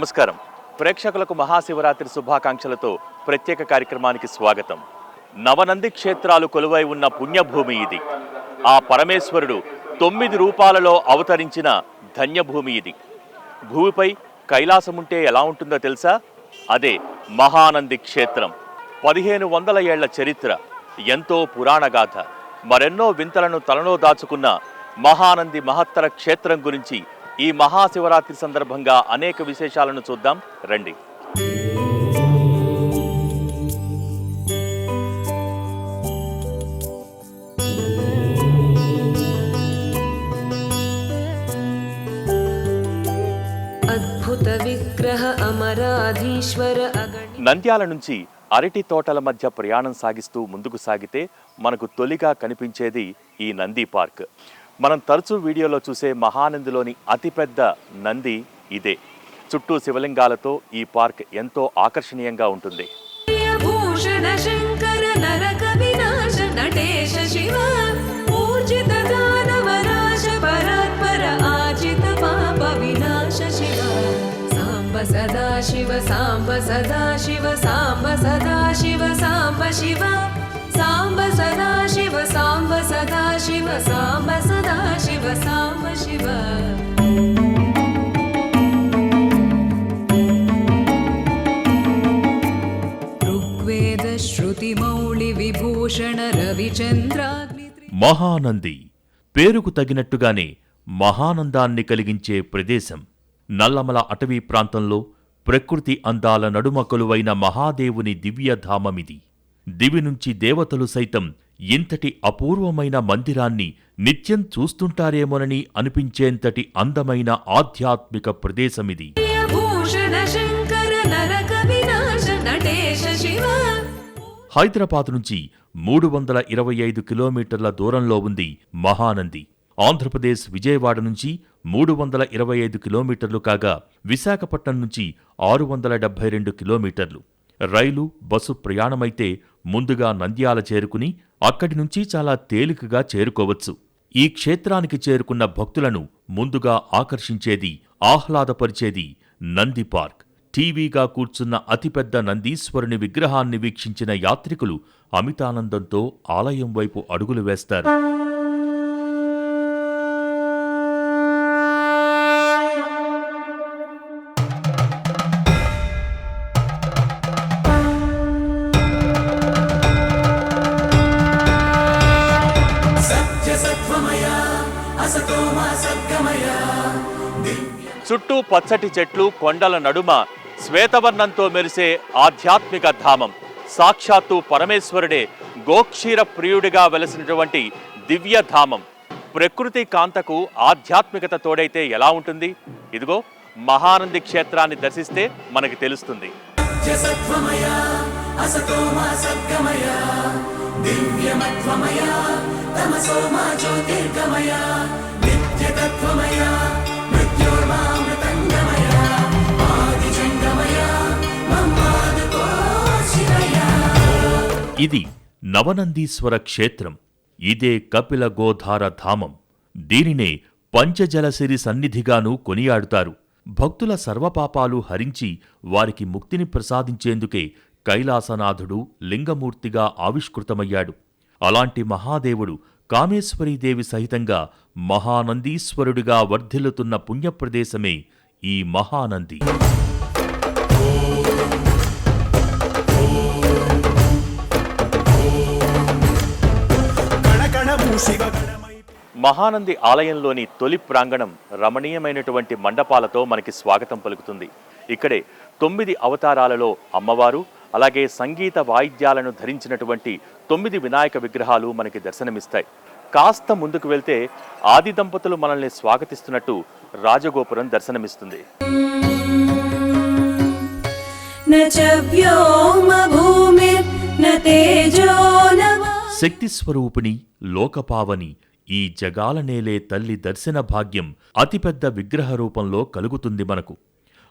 నమస్కారం. ప్రేక్షకులకు మహాశివరాత్రి శుభాకాంక్షలతో ప్రత్యేక కార్యక్రమానికి స్వాగతం. నవనంది క్షేత్రాలు కొలువై ఉన్న పుణ్యభూమి ఇది. ఆ పరమేశ్వరుడు తొమ్మిది రూపాలలో అవతరించిన ధన్యభూమి ఇది. భూమిపై కైలాసముంటే ఎలా ఉంటుందో తెలుసా? అదే మహానంది క్షేత్రం. పదిహేను వందల ఏళ్ళ చరిత్ర ఎంతో పురాణగాథ మరెన్నో వింతలను తలలో దాచుకున్న మహానంది మహత్తర క్షేత్రం గురించి ఈ మహాశివరాత్రి సందర్భంగా అనేక విశేషాలను చూద్దాం. రండి. అద్భుత విగ్రహ అమరాధీశ్వర అగణి నంద్యాల నుంచి అరటి తోటల మధ్య ప్రయాణం సాగిస్తూ ముందుకు సాగితే మనకు తొలిగా కనిపించేది ఈ నంది పార్క్. మనం తరచూ వీడియోలో చూసే మహానందిలోని అతిపెద్ద నంది ఇదే. చుట్టూ శివలింగాలతో ఈ పార్క్ ఎంతో ఆకర్షణీయంగా ఉంటుంది. భూషణ సాంబ సదా శివ సాంబ సదా శివ. సాంబ సదా శివ సాంబ శివ. సాంబ సదా శివ సాంబ సదా శివ సాంబ సదా శివ సాంబ శివ ऋग्वेद श्रुतिमौळिविभूषण रविचन्द्राग्नि మహానంది పేరుకు తగినట్టుగానే మహానందాన్ని కలిగించే ప్రదేశం నల్లమల అటవీ ప్రాంతంలో ప్రకృతి అందాల నడుమ కొలువైన మహాదేవుని దివ్యధామమిది దివి నుంచి దేవతలు సైతం ఇంతటి అపూర్వమైన మందిరాన్ని నిత్యం చూస్తుంటారేమోనని అనిపించేంతటి అందమైన ఆధ్యాత్మిక ప్రదేశమిది. హైదరాబాద్ నుంచి మూడు వందల ఇరవై ఐదు కిలోమీటర్ల దూరంలో ఉంది మహానంది. ఆంధ్రప్రదేశ్ విజయవాడ నుంచి మూడు వందల ఇరవై ఐదు కిలోమీటర్లు కాగా విశాఖపట్నం నుంచి ఆరు వందల డెబ్బై రెండు కిలోమీటర్లు. రైలు బస్సు ప్రయాణమైతే ముందుగా నంద్యాల చేరుకుని అక్కడి నుంచి చాలా తేలికగా చేరుకోవచ్చు. ఈ క్షేత్రానికి చేరుకున్న భక్తులను ముందుగా ఆకర్షించేది ఆహ్లాదపరిచేది నంది పార్క్. టీవీగా కూర్చున్న అతిపెద్ద నందీశ్వరుని విగ్రహాన్ని వీక్షించిన యాత్రికులు అమితానందంతో ఆలయం వైపు అడుగులు వేస్తారు. చుట్టూ పచ్చటి చెట్లు కొండల నడుమ శ్వేతవర్ణంతో మెరిసే ఆధ్యాత్మిక ధామం. సాక్షాత్తు పరమేశ్వరుడే గోక్షీర ప్రియుడిగా వెలసినటువంటి దివ్య ధామం. ప్రకృతి కాంతకు ఆధ్యాత్మికత తోడైతే ఎలా ఉంటుంది? ఇదిగో మహానంది క్షేత్రాన్ని దర్శిస్తే మనకి తెలుస్తుంది. ఇది నవనందీశ్వర క్షేత్రం. ఇదే కపిల గోధార ధామం. దీనినే పంచజలసిరి సన్నిధిగాను కొనియాడుతారు. భక్తుల సర్వపాపాలు హరించి వారికి ముక్తిని ప్రసాదించేందుకే కైలాసనాథుడు లింగమూర్తిగా ఆవిష్కృతమయ్యాడు. అలాంటి మహాదేవుడు కామేశ్వరీదేవి సహితంగా మహానందీశ్వరుడిగా వర్ధిల్లుతున్న పుణ్యప్రదేశమే ఈ మహానంది. మహానంది ఆలయంలోని తొలి ప్రాంగణం రమణీయమైనటువంటి మండపాలతో మనకి స్వాగతం పలుకుతుంది. ఇక్కడే తొమ్మిది అవతారాలలో అమ్మవారు అలాగే సంగీత వాయిద్యాలను ధరించినటువంటి తొమ్మిది వినాయక విగ్రహాలు మనకి దర్శనమిస్తాయి. కాస్త ముందుకు వెళ్తే ఆది దంపతులు మనల్ని స్వాగతిస్తున్నట్టు రాజగోపురం దర్శనమిస్తుంది. శక్తి స్వరూపిణి లోకపావని ఈ జగాలనేలే తల్లి దర్శన భాగ్యం అతిపెద్ద విగ్రహ రూపంలో కలుగుతుంది మనకు.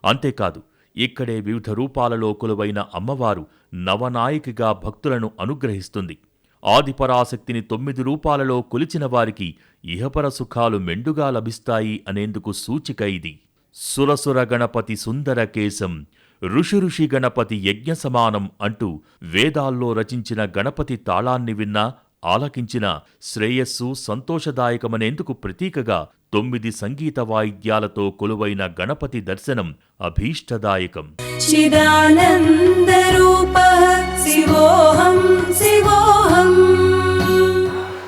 అంతేకాదు ఇక్కడే వివిధ రూపాలలో కొలువైన అమ్మవారు నవనాయికగా భక్తులను అనుగ్రహిస్తుంది. ఆదిపరాశక్తిని తొమ్మిది రూపాలలో కొలిచిన వారికి ఇహపర సుఖాలు మెండుగా లభిస్తాయి అనేందుకు సూచిక ఇది. సురసుర గణపతి సుందర కేశం ఋషి ఋషి గణపతి యజ్ఞ సమానం అంటూ వేదాల్లో రచించిన గణపతి తాళాన్ని విన్నా ఆలకించిన శ్రేయస్సు సంతోషదాయకమనేందుకు ప్రతీకగా తొమ్మిది సంగీత వాయిద్యాలతో కొలువైన గణపతి దర్శనం అభీష్టదాయకం.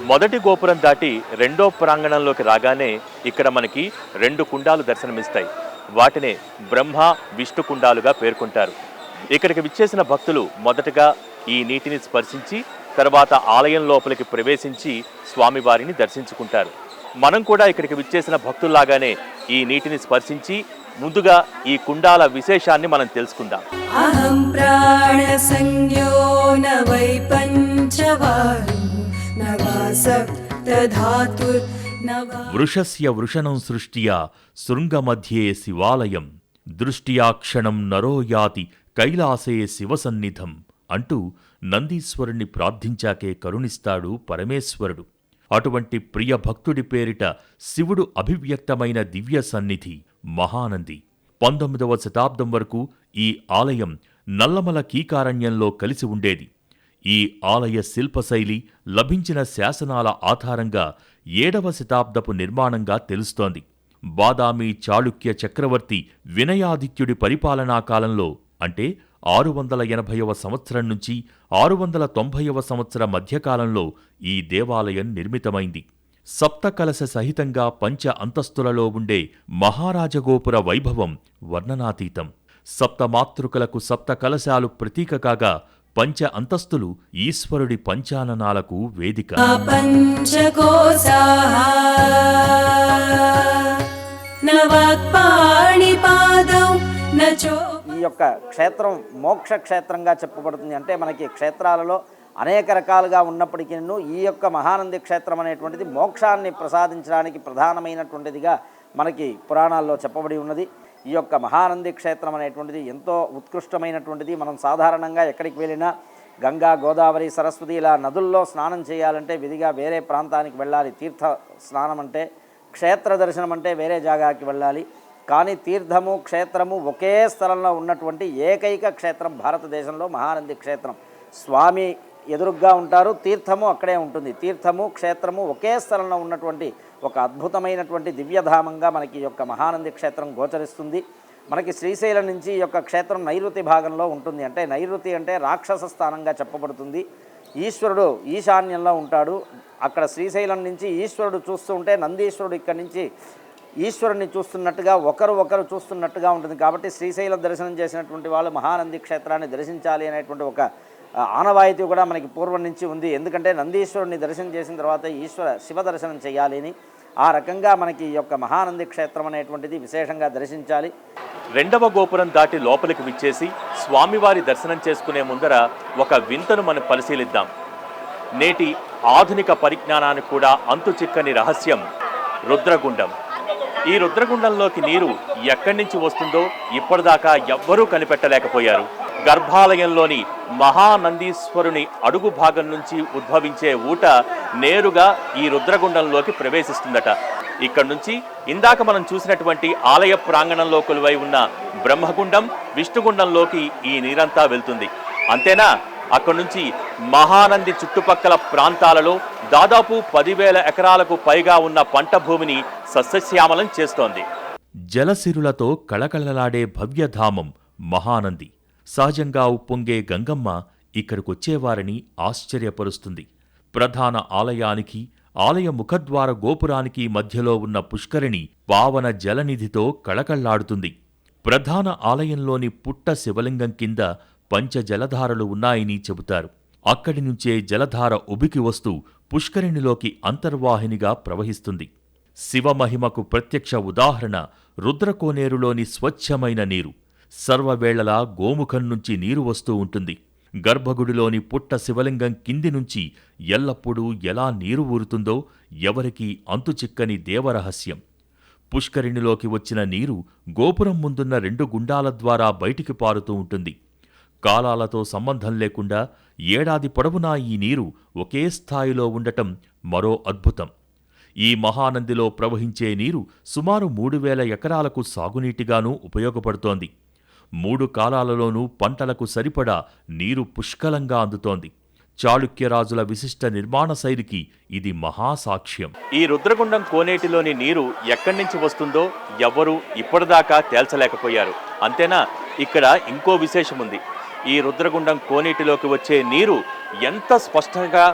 మొదటి గోపురం దాటి రెండో ప్రాంగణంలోకి రాగానే ఇక్కడ మనకి రెండు కుండాలు దర్శనమిస్తాయి. వాటినే బ్రహ్మ విష్ణు కుండాలుగా పేర్కొంటారు. ఇక్కడికి విచ్చేసిన భక్తులు మొదటగా ఈ నీటిని స్పర్శించి తర్వాత ఆలయం లోపలికి ప్రవేశించి స్వామివారిని దర్శించుకుంటారు. మనం కూడా ఇక్కడికి విచ్చేసిన భక్తుల్లాగానే ఈ నీటిని స్పర్శించి ముందుగా ఈ కుండాల విశేషాన్ని మనం తెలుసుకుందాం. అహం ప్రాణ వృషస్య వృషణం సృష్ట్యా శృంగమధ్యే శివాలయం. దృష్ట్యాక్షణం నరో యాతి కైలాసే శివసన్నిధం అంటూ నందీశ్వరుణ్ణి ప్రార్థించాకే కరుణిస్తాడు పరమేశ్వరుడు. అటువంటి ప్రియ భక్తుడి పేరిట శివుడు అభివ్యక్తమైన దివ్య సన్నిధి మహానంది. పంతొమ్మిదవ శతాబ్దం వరకు ఈ ఆలయం నల్లమల కీకారణ్యంలో కలిసి ఉండేది. ఈ ఆలయ శిల్పశైలి లభించిన శాసనాల ఆధారంగా ఏడవ శతాబ్దపు నిర్మాణంగా తెలుస్తోంది. బాదామి చాళుక్య చక్రవర్తి వినయాదిత్యుడి పరిపాలనా కాలంలో అంటే ఆరు వందల ఎనభైవ సంవత్సరం నుంచి ఆరు వందల తొంభైవ సంవత్సర మధ్యకాలంలో ఈ దేవాలయం నిర్మితమైంది. సప్తకలశ సహితంగా పంచ అంతస్తులలో ఉండే మహారాజగోపుర వైభవం వర్ణనాతీతం. సప్తమాతృకలకు సప్తకలశాలు ప్రతీక కాగా పంచ అంతస్తులు ఈశ్వరుడి పంచాననాలకు వేదిక. నచో యొక్క క్షేత్రం మోక్ష క్షేత్రంగా చెప్పబడుతుంది. అంటే మనకి క్షేత్రాలలో అనేక రకాలుగా ఉన్నప్పటికీ ఈ యొక్క మహానంది క్షేత్రం అనేటువంటిది మోక్షాన్ని ప్రసాదించడానికి ప్రధానమైనటువంటిదిగా మనకి పురాణాల్లో చెప్పబడి ఉన్నది. ఈ యొక్క మహానంది క్షేత్రం అనేటువంటిది ఎంతో ఉత్కృష్టమైనటువంటిది. మనం సాధారణంగా ఎక్కడికి వెళ్ళినా గంగా గోదావరి సరస్వతి ఇలా నదుల్లో స్నానం చేయాలంటే విధిగా వేరే ప్రాంతానికి వెళ్ళాలి. తీర్థ స్నానం అంటే క్షేత్ర దర్శనం అంటే వేరే జాగాకి వెళ్ళాలి. కానీ తీర్థము క్షేత్రము ఒకే స్థలంలో ఉన్నటువంటి ఏకైక క్షేత్రం భారతదేశంలో మహానంది క్షేత్రం. స్వామి ఎదురుగ్గా ఉంటారు తీర్థము అక్కడే ఉంటుంది. తీర్థము క్షేత్రము ఒకే స్థలంలో ఉన్నటువంటి ఒక అద్భుతమైనటువంటి దివ్యధామంగా మనకి యొక్క మహానంది క్షేత్రం గోచరిస్తుంది. మనకి శ్రీశైలం నుంచి ఈ యొక్క క్షేత్రం నైరుతి భాగంలో ఉంటుంది. అంటే నైరుతి అంటే రాక్షస స్థానంగా చెప్పబడుతుంది. ఈశ్వరుడు ఈశాన్యంలో ఉంటాడు. అక్కడ శ్రీశైలం నుంచి ఈశ్వరుడు చూస్తూ ఉంటే నందీశ్వరుడు ఇక్కడి నుంచి ఈశ్వరుని చూస్తున్నట్టుగా ఒకరు ఒకరు చూస్తున్నట్టుగా ఉంటుంది. కాబట్టి శ్రీశైల దర్శనం చేసినటువంటి వాళ్ళు మహానంది క్షేత్రాన్ని దర్శించాలి అనేటువంటి ఒక ఆనవాయితీ కూడా మనకి పూర్వం నుంచి ఉంది. ఎందుకంటే నందీశ్వరుని దర్శనం చేసిన తర్వాత ఈశ్వర శివ దర్శనం చేయాలి అని ఆ రకంగా మనకి ఈ యొక్క మహానంది క్షేత్రం అనేటువంటిది విశేషంగా దర్శించాలి. రెండవ గోపురం దాటి లోపలికి విచ్చేసి స్వామివారి దర్శనం చేసుకునే ముందర ఒక వింతను మనం పరిశీలిద్దాం. నేటి ఆధునిక పరిజ్ఞానానికి కూడా అంతు చిక్కని రహస్యం రుద్రగుండం. ఈ రుద్రగుండంలోకి నీరు ఎక్కడి నుంచి వస్తుందో ఇప్పటిదాకా ఎవ్వరూ కనిపెట్టలేకపోయారు. గర్భాలయంలోని మహానందీశ్వరుని అడుగు భాగం నుంచి ఉద్భవించే ఊట నేరుగా ఈ రుద్రగుండంలోకి ప్రవేశిస్తుందట. ఇక్కడ నుంచి ఇందాక మనం చూసినటువంటి ఆలయ ప్రాంగణంలో కొలువై ఉన్న బ్రహ్మగుండం విష్ణుగుండంలోకి ఈ నీరంతా వెళ్తుంది. అంతేనా? అక్కడి నుంచి మహానంది చుట్టుపక్కల ప్రాంతాలలో దాదాపు పదివేల ఎకరాలకు పైగా ఉన్న పంట భూమిని సస్యశ్యామలం చేస్తోంది. జలసిరులతో కళకళలాడే భవ్యధామం మహానంది. సహజంగా ఉప్పొంగే గంగమ్మ ఇక్కడికొచ్చేవారిని ఆశ్చర్యపరుస్తుంది. ప్రధాన ఆలయానికి ఆలయ ముఖద్వార గోపురానికి మధ్యలో ఉన్న పుష్కరిణి పావన జలనిధితో కళకళ్ళాడుతుంది. ప్రధాన ఆలయంలోని పుట్ట శివలింగం కింద పంచ జలధారలు ఉన్నాయని చెబుతారు. అక్కడి నుంచే జలధార ఉబికి వస్తూ పుష్కరిణిలోకి అంతర్వాహినిగా ప్రవహిస్తుంది. శివమహిమకు ప్రత్యక్ష ఉదాహరణ రుద్రకోనేరులోని స్వచ్ఛమైన నీరు. సర్వవేళలా గోముఖం నుంచి నీరు వస్తూ ఉంటుంది. గర్భగుడిలోని పుట్ట శివలింగం కింది నుంచి ఎల్లప్పుడూ ఎలా నీరు ఊరుతుందో ఎవరికీ అంతుచిక్కని దేవరహస్యం. పుష్కరిణిలోకి వచ్చిన నీరు గోపురం ముందున్న రెండు గుండాల ద్వారా బయటికి పారుతూ ఉంటుంది. కాలాలతో సంబంధం లేకుండా ఏడాది పొడవునా ఈ నీరు ఒకే స్థాయిలో ఉండటం మరో అద్భుతం. ఈ మహానందిలో ప్రవహించే నీరు సుమారు మూడు వేల ఎకరాలకు సాగునీటిగానూ ఉపయోగపడుతోంది. మూడు కాలాలలోనూ పంటలకు సరిపడా నీరు పుష్కలంగా అందుతోంది. చాళుక్యరాజుల విశిష్ట నిర్మాణ శైలికి ఇది మహాసాక్ష్యం. ఈ రుద్రగుండం కోనేటిలోని నీరు ఎక్కడి నుంచి వస్తుందో ఎవ్వరూ ఇప్పటిదాకా తేల్చలేకపోయారు. అంతేనా? ఇక్కడ ఇంకో విశేషం ఉంది ఈ రుద్రగుండం కోనేటిలోకి వచ్చే నీరు ఎంత స్పష్టంగా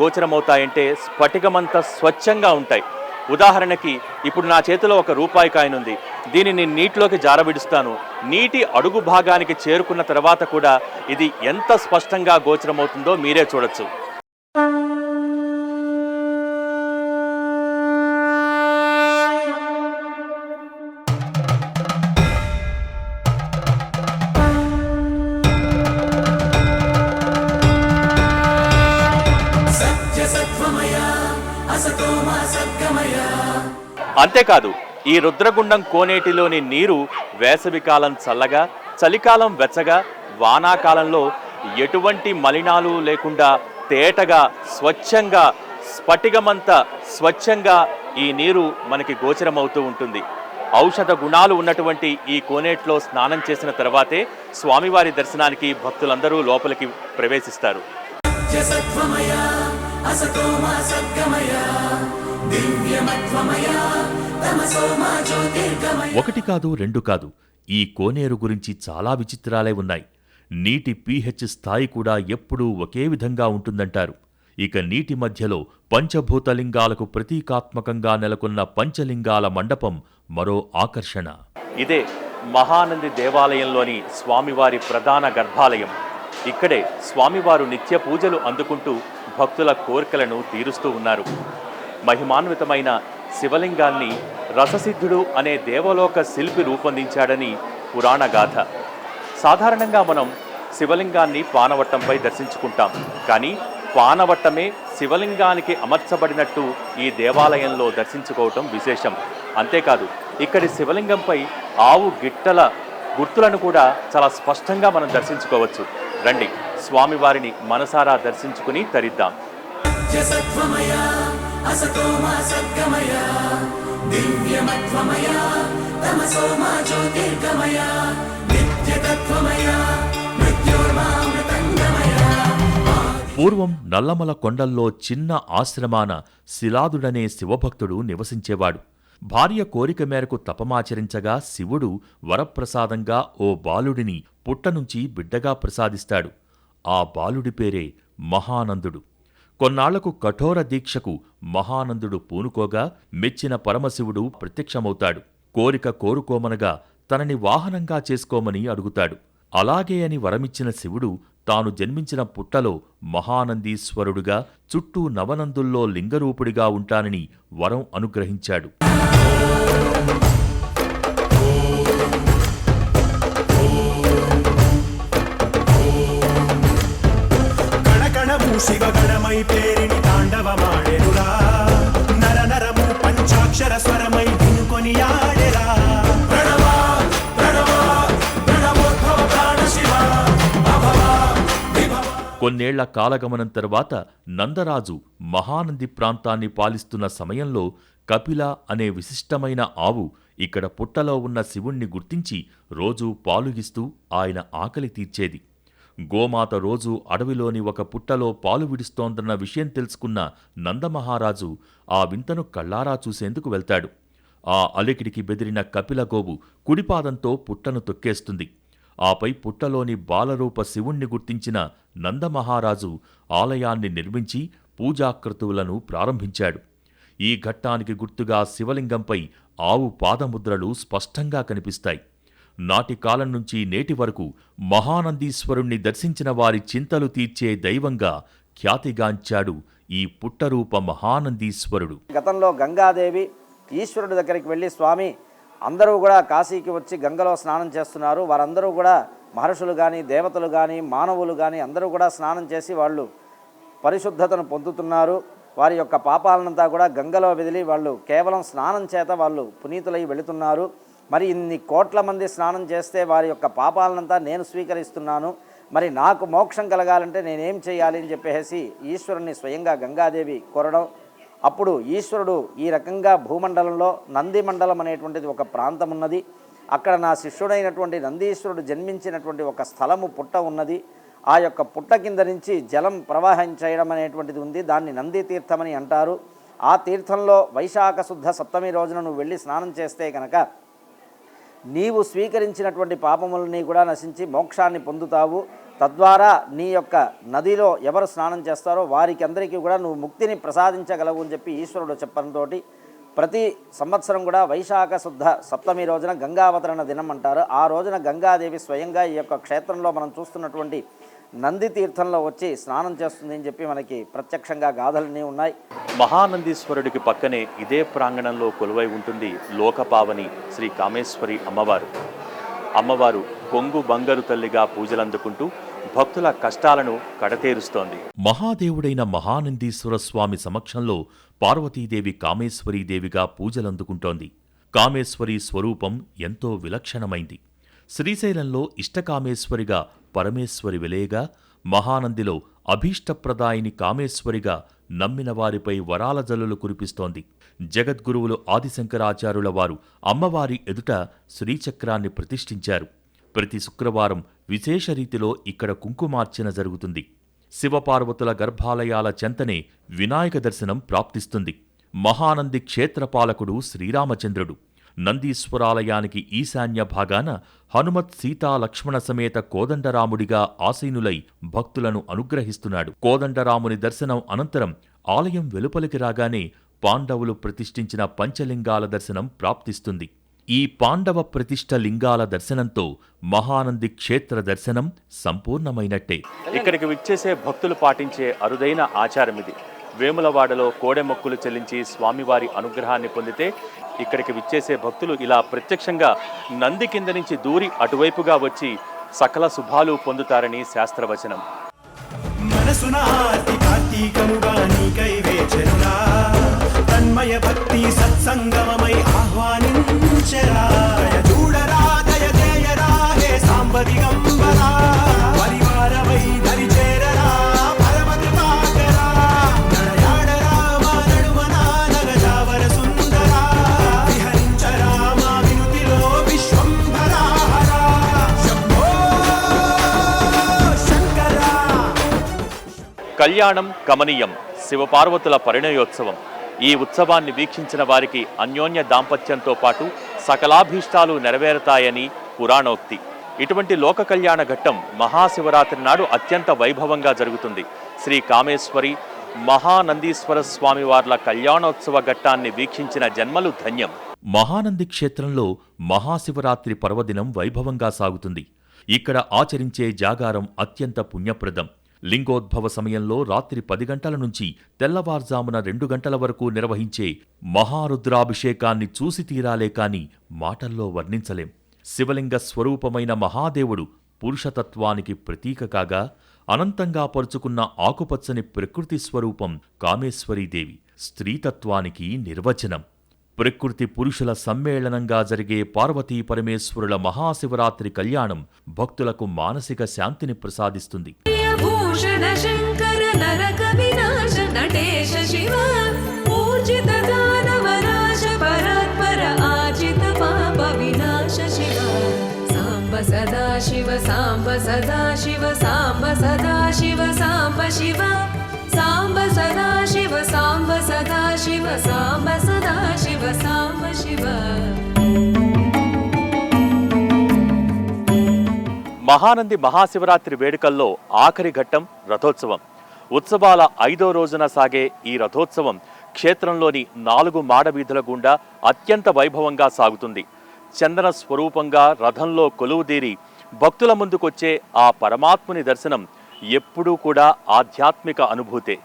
గోచరమవుతాయంటే స్ఫటికమంత స్వచ్ఛంగా ఉంటాయి. ఉదాహరణకి ఇప్పుడు నా చేతిలో ఒక రూపాయి కాయిన్ ఉంది దీనిని నీటిలోకి జారబిడుస్తాను నీటి అడుగు భాగానికి చేరుకున్న తర్వాత కూడా ఇది ఎంత స్పష్టంగా గోచరమవుతుందో మీరే చూడొచ్చు. అంతేకాదు ఈ రుద్రగుండం కోనేటిలోని నీరు వేసవికాలం చల్లగా చలికాలం వెచ్చగా వానాకాలంలో ఎటువంటి మలినాలు లేకుండా తేటగా స్వచ్ఛంగా స్ఫటికమంత స్వచ్ఛంగా ఈ నీరు మనకి గోచరమవుతూ ఉంటుంది. ఔషధ గుణాలు ఉన్నటువంటి ఈ కోనేట్లో స్నానం చేసిన తర్వాతే స్వామివారి దర్శనానికి భక్తులందరూ లోపలికి ప్రవేశిస్తారు. ఒకటి కాదు రెండు కాదు. ఈ కోనేరు గురించి చాలా విచిత్రాలే ఉన్నాయి. నీటి పీహెచ్ స్థాయి కూడా ఎప్పుడూ ఒకే విధంగా ఉంటుందంటారు. ఇక నీటి మధ్యలో పంచభూతలింగాలకు ప్రతీకాత్మకంగా నెలకొన్న పంచలింగాల మండపం మరో ఆకర్షణ. ఇదే మహానంది దేవాలయంలోని స్వామివారి ప్రధాన గర్భాలయం. ఇక్కడే స్వామివారు నిత్య పూజలు అందుకుంటూ భక్తుల కోరికలను తీరుస్తూ ఉన్నారు. మహిమాన్వితమైన శివలింగాన్ని రససిద్ధుడు అనే దేవలోక శిల్పి రూపొందించాడని పురాణ గాథ. సాధారణంగా మనం శివలింగాన్ని పానవట్టంపై దర్శించుకుంటాం. కానీ పానవట్టమే శివలింగానికి అమర్చబడినట్టు ఈ దేవాలయంలో దర్శించుకోవటం విశేషం. అంతేకాదు ఇక్కడి శివలింగంపై ఆవు గిట్టల గుర్తులను కూడా చాలా స్పష్టంగా మనం దర్శించుకోవచ్చు. రండి స్వామివారిని మనసారా దర్శించుకుని తరిద్దాం. పూర్వం నల్లమల కొండల్లో చిన్న ఆశ్రమాన శిలాదుడనే శివభక్తుడు నివసించేవాడు. భార్య కోరిక మేరకు తపమాచరించగా శివుడు వరప్రసాదంగా ఓ బాలుడిని పుట్టనుంచి బిడ్డగా ప్రసాదిస్తాడు. ఆ బాలుడి పేరే మహానందుడు. కొన్నాళ్ళకు కఠోర దీక్షకు మహానందుడు పూనుకోగా మెచ్చిన పరమశివుడు ప్రత్యక్షమవుతాడు. కోరిక కోరుకోమనగా తనని వాహనంగా చేసుకోమని అడుగుతాడు. అలాగే అని వరమిచ్చిన శివుడు తాను జన్మించిన పుట్టలో మహానందీశ్వరుడుగా చుట్టూ నవనందుల్లో లింగరూపుడిగా ఉంటానని వరం అనుగ్రహించాడు. కొన్నేళ్ళ కాలగమనం తర్వాత నందరాజు మహానంది ప్రాంతాన్ని పాలిస్తున్న సమయంలో కపిల అనే విశిష్టమైన ఆవు ఇక్కడ పుట్టలో ఉన్న శివుణ్ణి గుర్తించి రోజూ పాలుగిస్తూ ఆయన ఆకలి తీర్చేది. గోమాత రోజు అడవిలోని ఒక పుట్టలో పాలు విడుస్తోందన్న విషయం తెలుసుకున్న నందమహారాజు ఆ వింతను కళ్ళారా చూసేందుకు వెళ్తాడు. ఆ అలికిడికి బెదిరిన కపిలగోవు కుడిపాదంతో పుట్టను తొక్కేస్తుంది. ఆపై పుట్టలోని బాలరూప శివుణ్ణి గుర్తించిన నందమహారాజు ఆలయాన్ని నిర్మించి పూజాకృతువులను ప్రారంభించాడు. ఈ ఘట్టానికి గుర్తుగా శివలింగంపై ఆవు పాదముద్రలు స్పష్టంగా కనిపిస్తాయి. నాటి కాలం నుంచి నేటి వరకు మహానందీశ్వరుణ్ణి దర్శించిన వారి చింతలు తీర్చే దైవంగా ఖ్యాతిగాంచాడు ఈ పుట్టరూప మహానందీశ్వరుడు. గతంలో గంగాదేవి ఈశ్వరుడి దగ్గరికి వెళ్ళి స్వామి అందరూ కూడా కాశీకి వచ్చి గంగలో స్నానం చేస్తున్నారు. వారందరూ కూడా మహర్షులు కానీ దేవతలు కానీ మానవులు కానీ అందరూ కూడా స్నానం చేసి వాళ్ళు పరిశుద్ధతను పొందుతున్నారు. వారి యొక్క పాపాలనంతా కూడా గంగలో వదిలి వాళ్ళు కేవలం స్నానం చేత వాళ్ళు పునీతులై వెళుతున్నారు. మరి ఇన్ని కోట్ల మంది స్నానం చేస్తే వారి యొక్క పాపాలనంతా నేను స్వీకరిస్తున్నాను. మరి నాకు మోక్షం కలగాలంటే నేనేం చేయాలి అని చెప్పేసి ఈశ్వరుణ్ణి స్వయంగా గంగాదేవి కోరడం అప్పుడు ఈశ్వరుడు ఈ రకంగా భూమండలంలో నంది మండలం అనేటువంటిది ఒక ప్రాంతం ఉన్నది అక్కడ నా శిష్యుడైనటువంటి నందీశ్వరుడు జన్మించినటువంటి ఒక స్థలము పుట్ట ఉన్నది. ఆ యొక్క పుట్ట కింద నుంచి జలం ప్రవాహం చేయడం అనేటువంటిది ఉంది. దాన్ని నంది తీర్థమని అంటారు. ఆ తీర్థంలో వైశాఖ శుద్ధ సప్తమి రోజున నువ్వు వెళ్ళి స్నానం చేస్తే కనుక నీవు స్వీకరించినటువంటి పాపములని కూడా నశించి మోక్షాన్ని పొందుతావు. తద్వారా నీ యొక్క నదిలో ఎవరు స్నానం చేస్తారో వారికి అందరికీ కూడా నువ్వు ముక్తిని ప్రసాదించగలవు అని చెప్పి ఈశ్వరుడు చెప్పడంతో ప్రతి సంవత్సరం కూడా వైశాఖ శుద్ధ సప్తమి రోజున గంగావతరణ దినం అంటారు. ఆ రోజున గంగాదేవి స్వయంగా ఈ యొక్క క్షేత్రంలో మనం చూస్తున్నటువంటి నంది తీర్థంలో వచ్చి స్నానం చేస్తుంది అని చెప్పి మనకి ప్రత్యక్షంగా గాథలన్నీ ఉన్నాయి. మహానందీశ్వరుడికి పక్కనే ఇదే ప్రాంగణంలో కొలువై ఉంటుంది లోకపావని శ్రీ కామేశ్వరి అమ్మవారు. అమ్మవారు కొంగు బంగారు తల్లిగా పూజలందుకుంటూ భక్తుల కష్టాలను కడతేరుస్తోంది. మహాదేవుడైన మహానందీశ్వర స్వామి సమక్షంలో పార్వతీదేవి కామేశ్వరీదేవిగా పూజలందుకుంటోంది. కామేశ్వరి స్వరూపం ఎంతో విలక్షణమైంది. శ్రీశైలంలో ఇష్టకామేశ్వరిగా పరమేశ్వరి వెలేగా మహానందిలో అభీష్టప్రదాయిని కామేశ్వరిగా నమ్మిన వారిపై వరాల జల్లులు కురిపిస్తోంది. జగద్గురువులు ఆదిశంకరాచార్యుల వారు అమ్మవారి ఎదుట శ్రీచక్రాన్ని ప్రతిష్ఠించారు. ప్రతి శుక్రవారం విశేష రీతిలో ఇక్కడ కుంకుమార్చన జరుగుతుంది. శివపార్వతుల గర్భాలయాల చెంతనే వినాయక దర్శనం ప్రాప్తిస్తుంది. మహానంది క్షేత్రపాలకుడు శ్రీరామచంద్రుడు. నందీశ్వరాలయానికి ఈశాన్య భాగాన హనుమత్ సీతా లక్ష్మణ సమేత కోదండరాముడిగా ఆసీనులై భక్తులను అనుగ్రహిస్తున్నాడు. కోదండరాముని దర్శనం అనంతరం ఆలయం వెలుపలికి రాగానే పాండవులు ప్రతిష్ఠించిన పంచలింగాల దర్శనం ప్రాప్తిస్తుంది. ఈ పాండవ ప్రతిష్ఠ లింగాల దర్శనంతో మహానంది క్షేత్ర దర్శనం సంపూర్ణమైనట్టే. ఇక్కడికి విచ్చేసే భక్తులు పాటించే అరుదైన ఆచారం ఇది. వేములవాడలో కోడె మొక్కులు చెల్లించి స్వామివారి అనుగ్రహాన్ని పొందితే ఇక్కడికి విచ్చేసే భక్తులు ఇలా ప్రత్యక్షంగా నంది కింద నుంచి దూరి అటువైపుగా వచ్చి సకల శుభాలు పొందుతారని శాస్త్రవచనం. మనసున తన్మయ భక్తి సత్సంగమై ఆహ్వానించరాయ చూడరా దయ చేయరా హే సాంబదిగంబరా. పరివారమై దరి చేరరా పరమతి పాకరా నడయాడరా మా నడుమన నగజావర సుందరా విహరించరా మా వినుతిలో శంభో శంకరా. కళ్యాణం కమనీయం శివపార్వతుల పరిణయోత్సవం. ఈ ఉత్సవాన్ని వీక్షించిన వారికి అన్యోన్య దాంపత్యంతో పాటు సకలాభీష్టాలు నెరవేరుతాయని పురాణోక్తి. ఇటువంటి లోక కళ్యాణ ఘట్టం మహాశివరాత్రి నాడు అత్యంత వైభవంగా జరుగుతుంది. శ్రీ కామేశ్వరి మహానందీశ్వర స్వామివార్ల కళ్యాణోత్సవ ఘట్టాన్ని వీక్షించిన జన్మలు ధన్యం. మహానంది క్షేత్రంలో మహాశివరాత్రి పర్వదినం వైభవంగా సాగుతుంది. ఇక్కడ ఆచరించే జాగారం అత్యంత పుణ్యప్రదం. లింగోద్భవ సమయంలో రాత్రి పది గంటల నుంచి తెల్లవారుజామున రెండు గంటల వరకు నిర్వహించే మహారుద్రాభిషేకాన్ని చూసి తీరాలే కాని మాటల్లో వర్ణించలేం. శివలింగ స్వరూపమైన మహాదేవుడు పురుషతత్వానికి ప్రతీక కాగా అనంతంగా పరుచుకున్న ఆకుపచ్చని ప్రకృతి స్వరూపం కామేశ్వరీదేవి స్త్రీతత్వానికి నిర్వచనం. ప్రకృతి పురుషుల సమ్మేళనంగా జరిగే పార్వతీ పరమేశ్వరుల మహాశివరాత్రి కళ్యాణం భక్తులకు మానసిక శాంతిని ప్రసాదిస్తుంది. సదాశివ సాంబ సదాశివ సాంబ సదాశివ సాంబ శివ. సాంబ సాంబ సాంబ సాంబ శివ. మహానంది మహాశివరాత్రి వేడుకల్లో ఆఖరి ఘట్టం రథోత్సవం. ఉత్సవాల ఐదో రోజున సాగే ఈ రథోత్సవం క్షేత్రంలోని నాలుగు మాడవీధుల గుండా అత్యంత వైభవంగా సాగుతుంది. చందన స్వరూపంగా రథంలో కొలువుదీరి భక్తుల ముందుకొచ్చే ఆ పరమాత్ముని దర్శనం ఎప్పుడూ కూడా ఆధ్యాత్మిక అనుభూతే.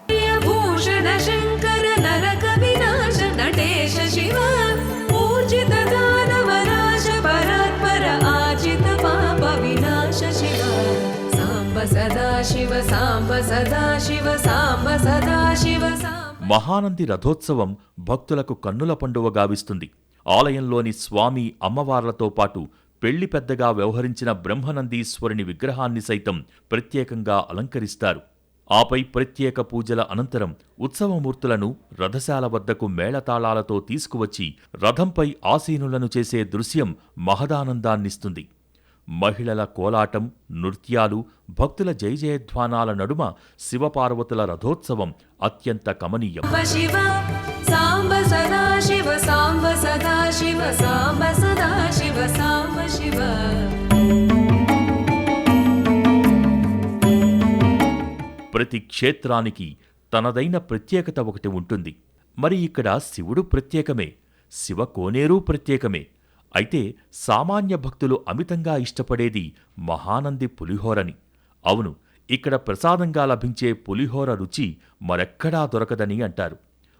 మహానంది రథోత్సవం భక్తులకు కన్నుల పండువ గావిస్తుంది. ఆలయంలోని స్వామి అమ్మవార్లతో పాటు పెళ్ళి పెద్దగా వ్యవహరించిన బ్రహ్మనందీశ్వరుని విగ్రహాన్ని సైతం ప్రత్యేకంగా అలంకరిస్తారు. ఆపై ప్రత్యేక పూజల అనంతరం ఉత్సవమూర్తులను రథశాల వద్దకు మేళతాళాలతో తీసుకువచ్చి రథంపై ఆసీనులను చేసే దృశ్యం మహదానందాన్నిస్తుంది. మహిళల కోలాటం నృత్యాలు భక్తుల జయజయధ్వానాల నడుమ శివపార్వతుల రథోత్సవం అత్యంత కమనీయం. సాంబ సదా శివ సాంబ సదా శివ సాంబ సదా శివ సాంబ శివ ప్రతి క్షేత్రానికి తనదైన ప్రత్యేకత ఒకటి ఉంటుంది. మరి ఇక్కడ శివుడు ప్రత్యేకమే శివ కోనేరు ప్రత్యేకమే. అయితే సామాన్య భక్తులు అమితంగా ఇష్టపడేది మహానంది పులిహోరని. అవును ఇక్కడ ప్రసాదంగా లభించే పులిహోర రుచి మరెక్కడా దొరకదని అంటారు.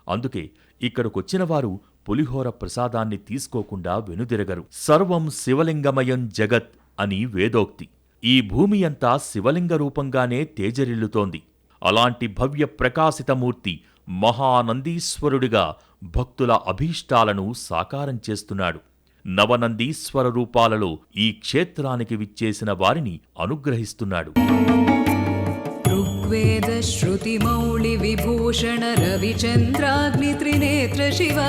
అందుకే ఇక్కడికొచ్చిన వారు పులిహోర ప్రసాదాన్ని తీసుకోకుండా వెనుదిరగరు. సర్వం శివలింగమయం జగత్ అని వేదోక్తి. ఈ భూమి అంతా శివలింగ రూపంగానే తేజరిల్లుతోంది. అలాంటి భవ్య ప్రకాశితమూర్తి మహానందీశ్వరుడిగా భక్తుల అభీష్టాలను సాకారం చేస్తున్నాడు. నవనందీశ్వర రూపాలలో ఈ క్షేత్రానికి విచ్చేసిన వారిని అనుగ్రహిస్తున్నాడు. ऋग्वेदश्रुतिमौलिविभूषण रविचन्द्राग्नित्रिनेत्र शिव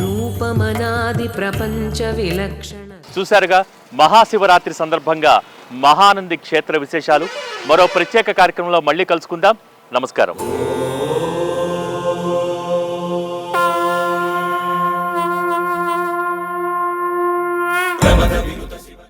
रूपमनादिप्रपञ्चविलक्षण చూశారుగా మహాశివరాత్రి సందర్భంగా మహానంది క్షేత్ర విశేషాలు మరో ప్రత్యేక కార్యక్రమంలో మళ్ళీ కలుసుకుందాం నమస్కారం